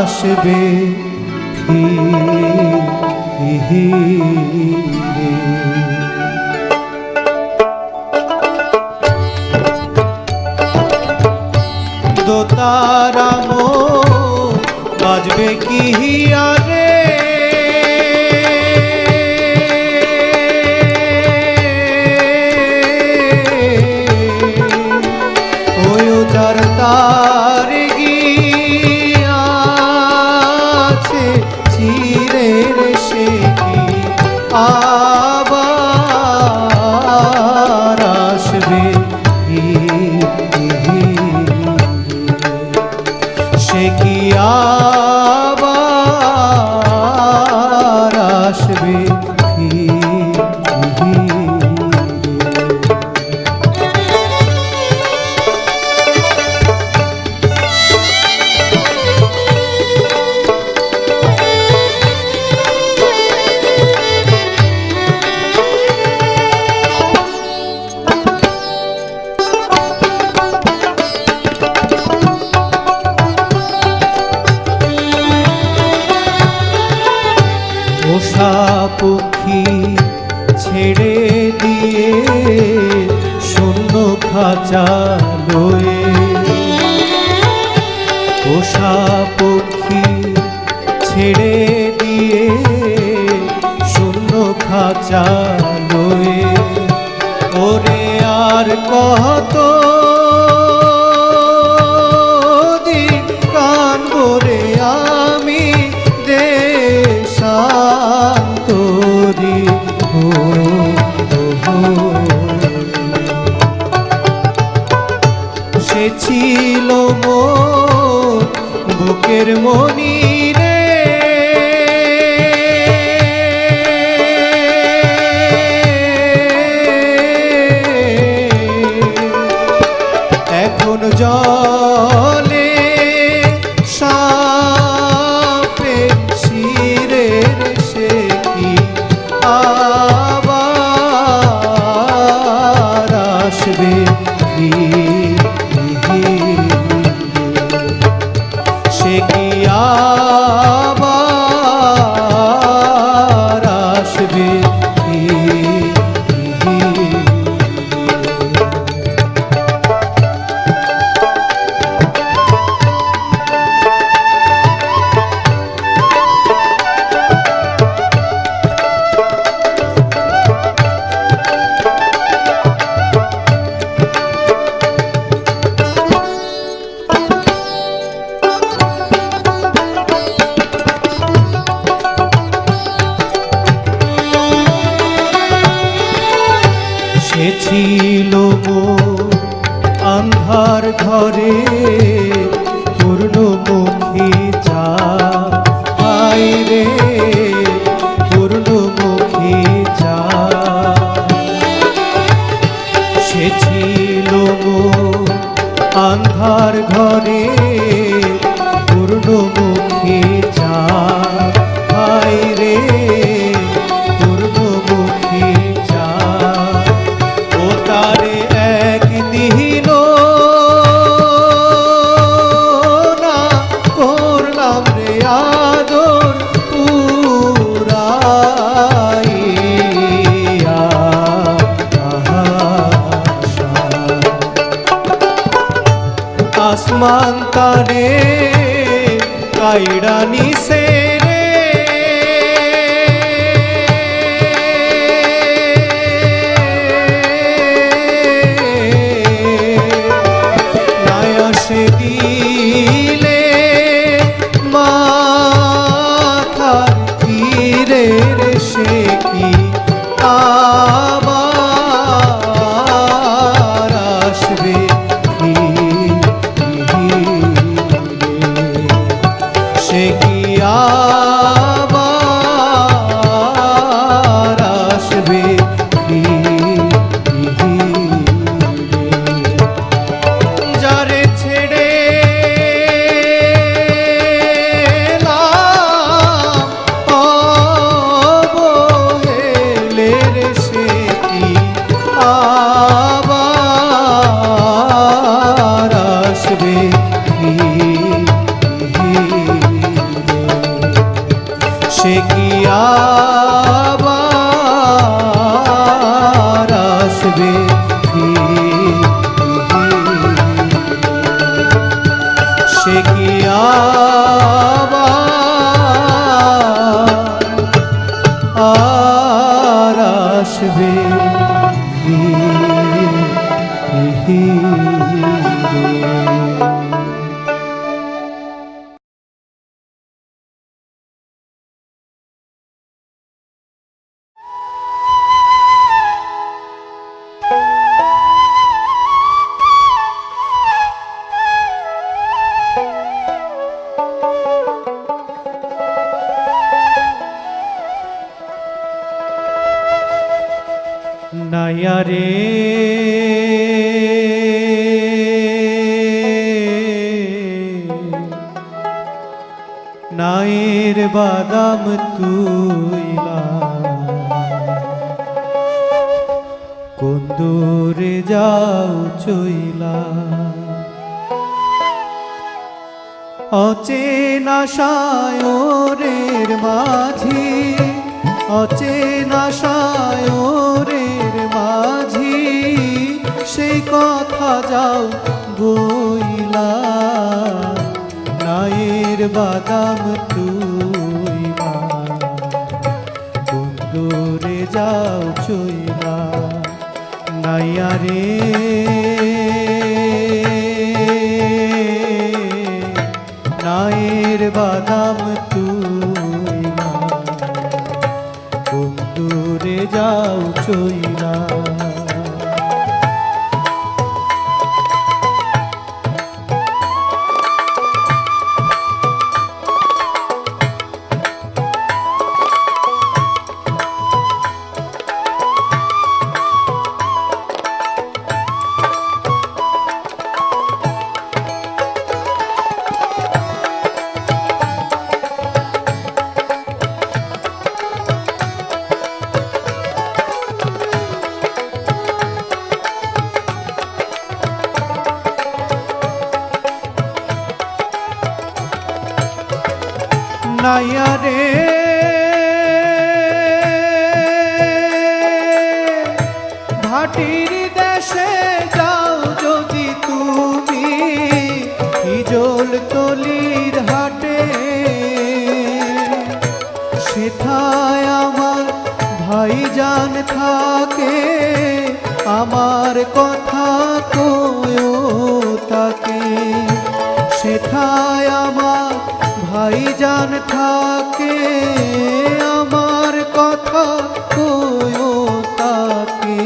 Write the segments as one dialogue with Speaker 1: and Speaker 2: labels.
Speaker 1: আসবে ফিরে বুকের মনি সে khi đường অচেনা সায়রের মাঝি, সেই কথা যাও বইলা। নায়ের বাদাম তুই বন্ধুরে যাও চইলা। নাইয়া রে নায়ের বাদাম যাও চৈরা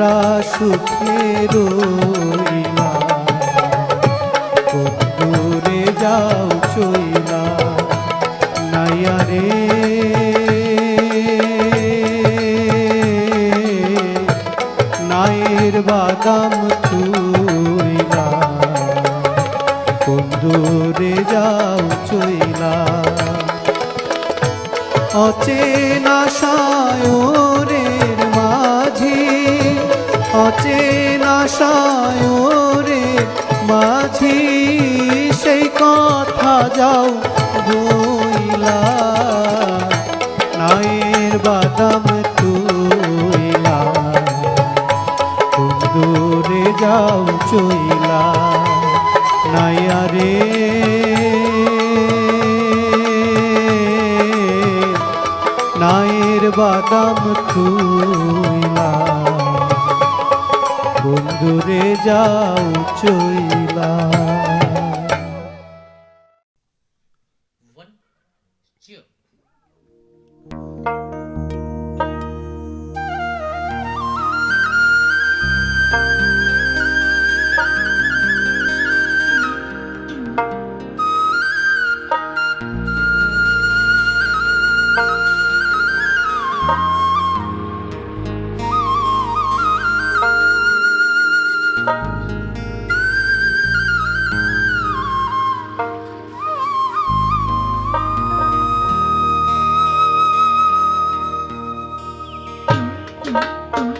Speaker 1: আমরা সুখের দূরে যাও চইলা নাইয়া রে নাইয়ের বাদাম যাও ভুইলা নায়ের বাদাম তুইলা দূরে যাও চইলা নাইয়া রে। নায়ের বাদাম তুইলা বন্ধুরে যাও চইলা। Música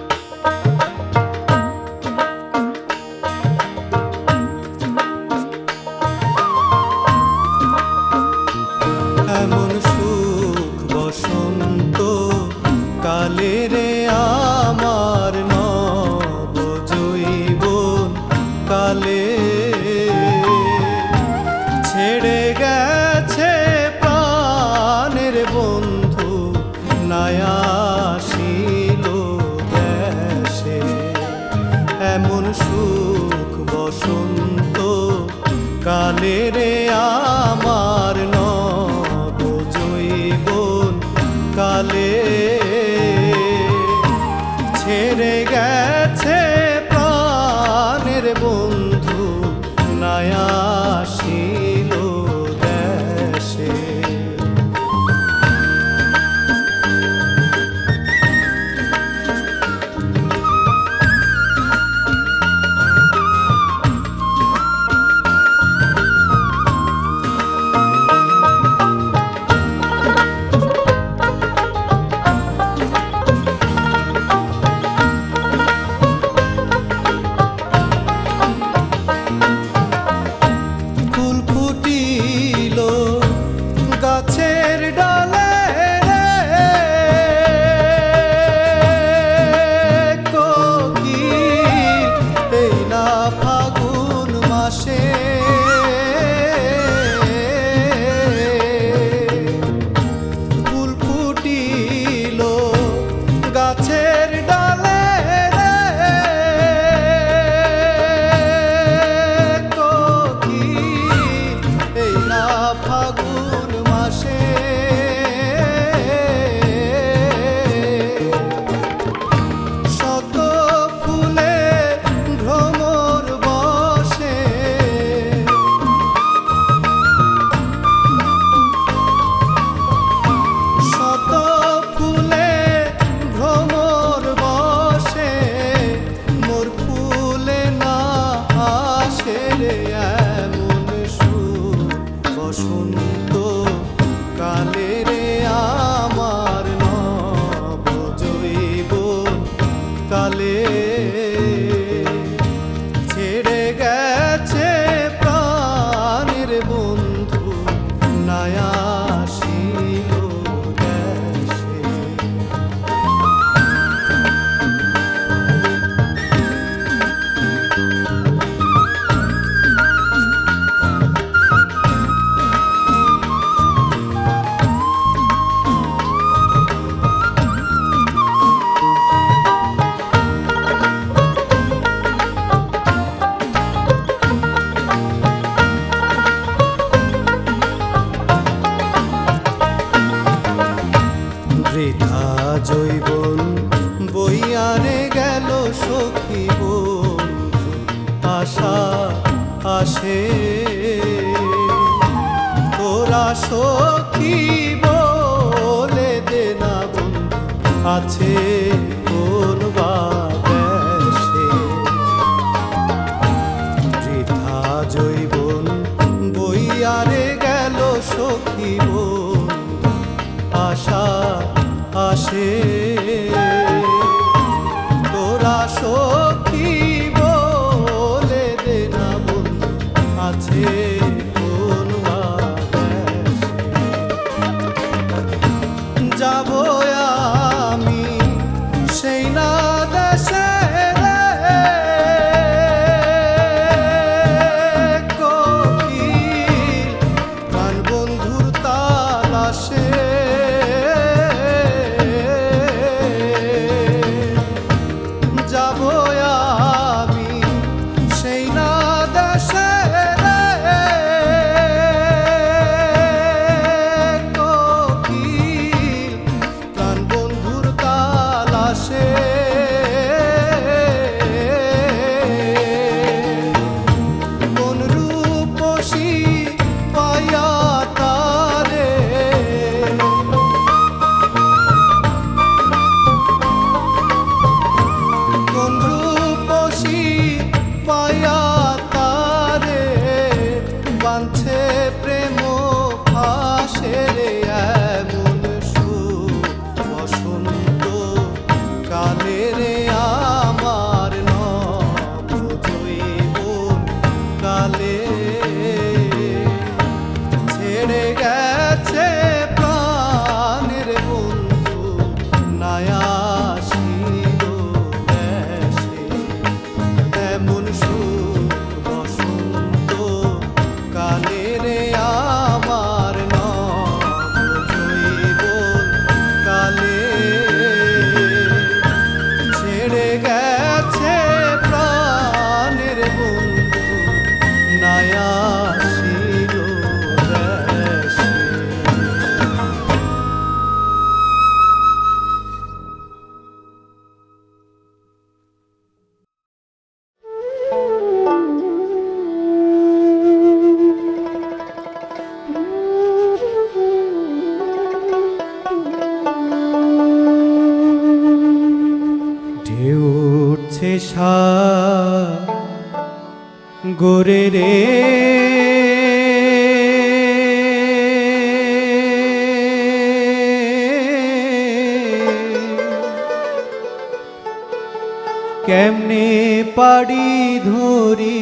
Speaker 1: পাড়ি ধরি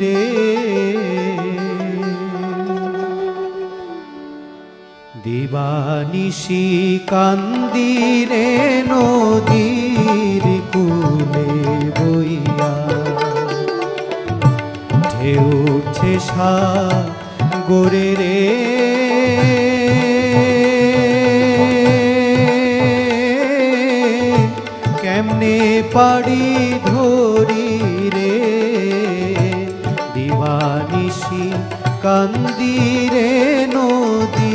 Speaker 1: রে। দিবানিশি কান্দি রে নদীর কুলে বইয়া। ঢেউ উঠে সা গোরে রে পাড়ি ধো কান্দিরে নদী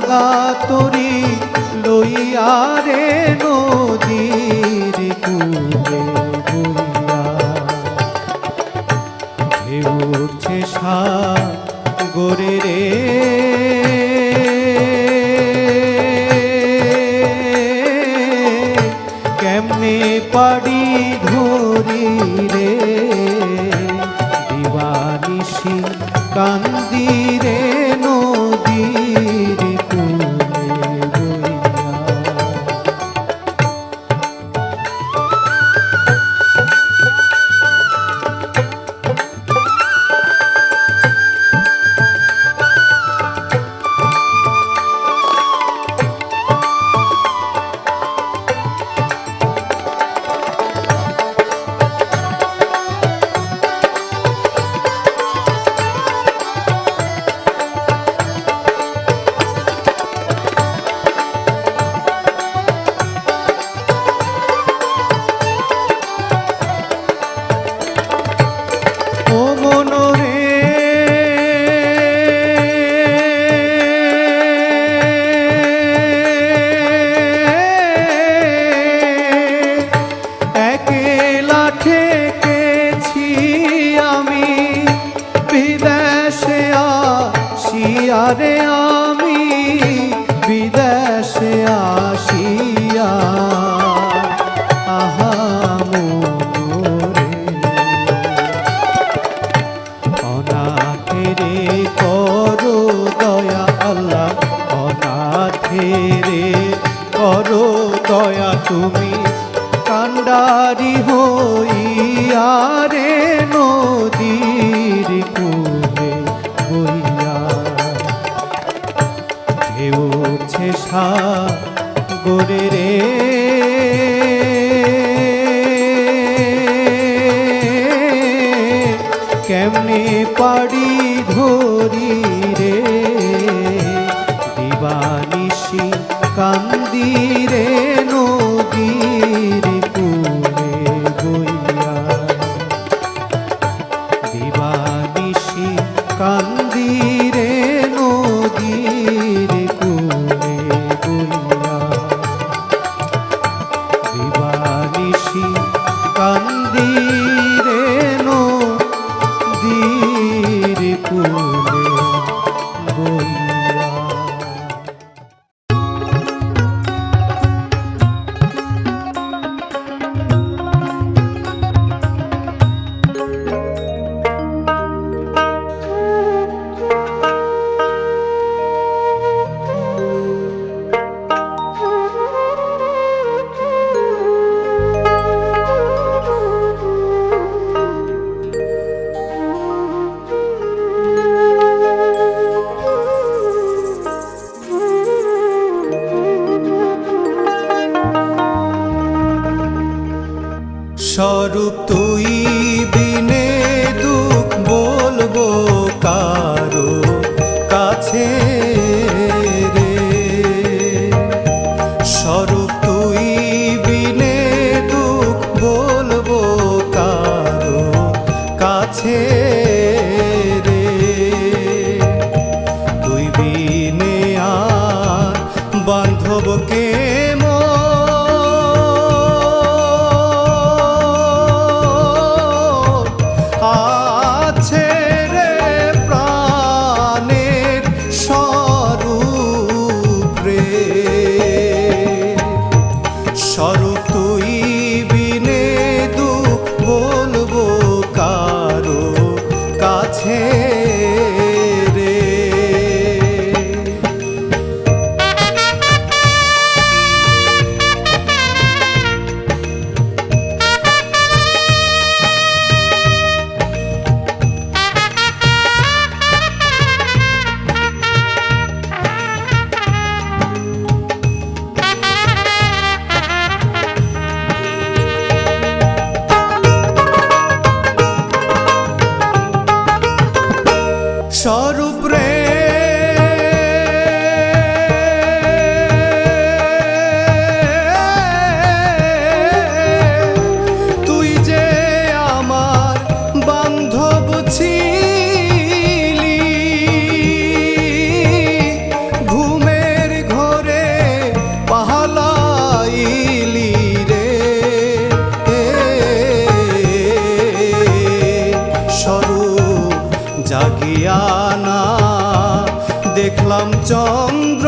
Speaker 1: ভাগা তরি লইয়া রে কান্দি রে স্বরূপ তুই দিনে দুঃখ বলব কারও? স্বরূপ জাগিয়া না। দেখলাম চন্দ্র